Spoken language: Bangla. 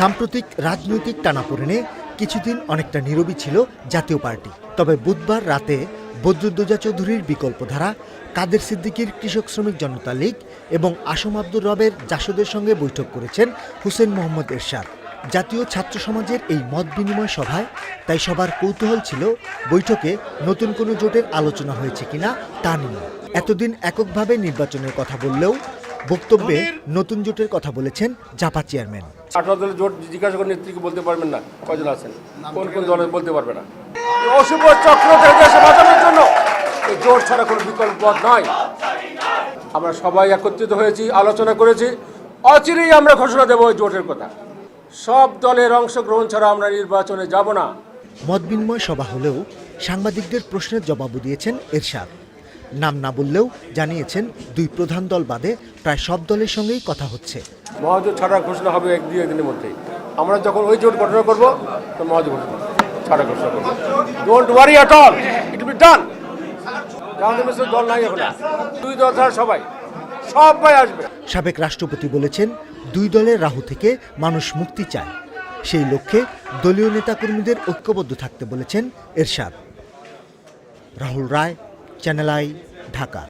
সাম্প্রতিক রাজনৈতিক টানাপোড়েনে কিছুদিন অনেকটা নীরবই ছিল জাতীয় পার্টি। তবে বুধবার রাতে বদরুদ্দোজা চৌধুরীর বিকল্পধারা কাদের সিদ্দিকীর কৃষক শ্রমিক জনতা লীগ এবং আসম আব্দুর রবের জাসদের সঙ্গে বৈঠক করেছেন হুসেন মোহাম্মদ এরশাদ। জাতীয় ছাত্র সমাজের এই মত বিনিময় সভায় তাই সবার কৌতূহল ছিল বৈঠকে নতুন কোনো জোটের আলোচনা হয়েছে কিনা তা নিয়ে। এতদিন এককভাবে নির্বাচনের কথা বললেও বক্তব্যে নতুন জোটের কথা বলেছেন জাপা চেয়ারম্যান। আঠারো দলের জোট জিজ্ঞাসা করে নেত্রীকে বলতে পারবেন না কজন আছেন? কোন কোন দলে বলতে পারবে না। অশুভ চক্র থেকে দেশে বাঁচানোর জন্য এই জোট ছাড়া কোনো বিকল্প পথ নয়। আমরা সবাই একত্রিত হয়েছি আলোচনা করেছি। অচিরেই আমরা ঘোষণা দেবো ওই জোটের কথা। সব দলের অংশগ্রহণ ছাড়া আমরা নির্বাচনে যাব না। মত বিনিময় সভা হলেও সাংবাদিকদের প্রশ্নের জবাবও দিয়েছেন এরশাদ। নাম না বললেও জানিয়েছেন দুই প্রধান দল বাদে প্রায় সব দলের সঙ্গেই কথা হচ্ছে। মহাজোট ছাড়া ঘোষণা হবে এক দুই একদিনের মধ্যেই। আমরা যখন ওই জোট ঘোষণা করব তো মহাজোট ছাড়া ঘোষণা করব। Don't worry at all it be done দল নাই এখন দুই দল ছাড়া সবাই সবাই আসবে। সাবেক রাষ্ট্রপতি বলেছেন দুই দলের রাহু থেকে মানুষ মুক্তি চায়। সেই লক্ষ্যে দলীয় নেতাকর্মীদের ঐক্যবদ্ধ থাকতে বলেছেন এরশাদ। Rahul Roy channel I Dhaka.